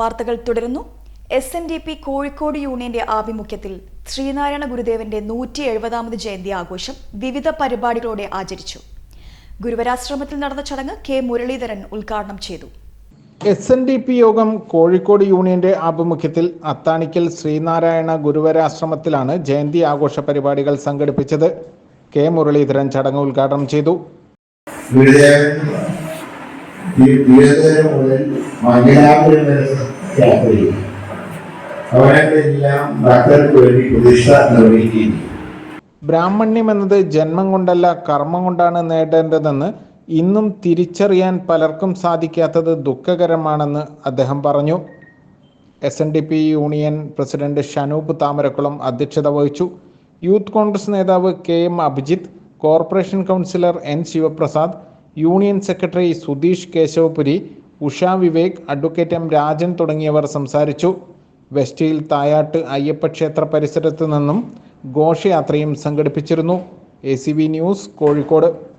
വാർത്തകൾ തുടരുന്നു. S N D P Kozhikode യൂണിയന്റെ ആഭിമുഖ്യത്തിൽ ശ്രീനാരായണ ഗുരുദേവന്റെ നൂറ്റി എഴുപതാമത് ജയന്തി ആഘോഷം വിവിധ പരിപാടികളോടെ ആചരിച്ചു. ഗുരുവരാശ്രമത്തിൽ നടന്ന ചടങ്ങ് കെ മുരളീധരൻ ഉദ്ഘാടനം ചെയ്തു. എസ് എൻ ഡി പി യോഗം കോഴിക്കോട് യൂണിയന്റെ ആഭിമുഖ്യത്തിൽ അത്താണിക്കൽ ശ്രീനാരായണ ഗുരുവരാശ്രമത്തിലാണ് ജയന്തി ആഘോഷ പരിപാടികൾ സംഘടിപ്പിച്ചത്. കെ മുരളീധരൻ ചടങ്ങ് ഉദ്ഘാടനം ചെയ്തു. ഗുരുദേവൻ ഈ നിർവഹിക്കുകയും ബ്രാഹ്മണ്യം എന്നത് ജന്മം കൊണ്ടല്ല കർമ്മം കൊണ്ടാണ് നേടേണ്ടതെന്ന് ഇന്നും തിരിച്ചറിയാൻ പലർക്കും സാധിക്കാത്തത് ദുഃഖകരമാണെന്ന് അദ്ദേഹം പറഞ്ഞു. S N D P union president Shanoop Thamarakulam അധ്യക്ഷത വഹിച്ചു. യൂത്ത് കോൺഗ്രസ് നേതാവ് K M Abhijith corporation councillor N Sivaprasad union secretary Sudheesh Keshavapuri Usha Vivek advocate M Rajan തുടങ്ങിയവർ സംസാരിച്ചു. വെസ്റ്റിയിൽ തായാട്ട് അയ്യപ്പ ക്ഷേത്ര പരിസരത്ത് നിന്നും ഘോഷയാത്രയും സംഘടിപ്പിച്ചിരുന്നു. A news Kozhikode.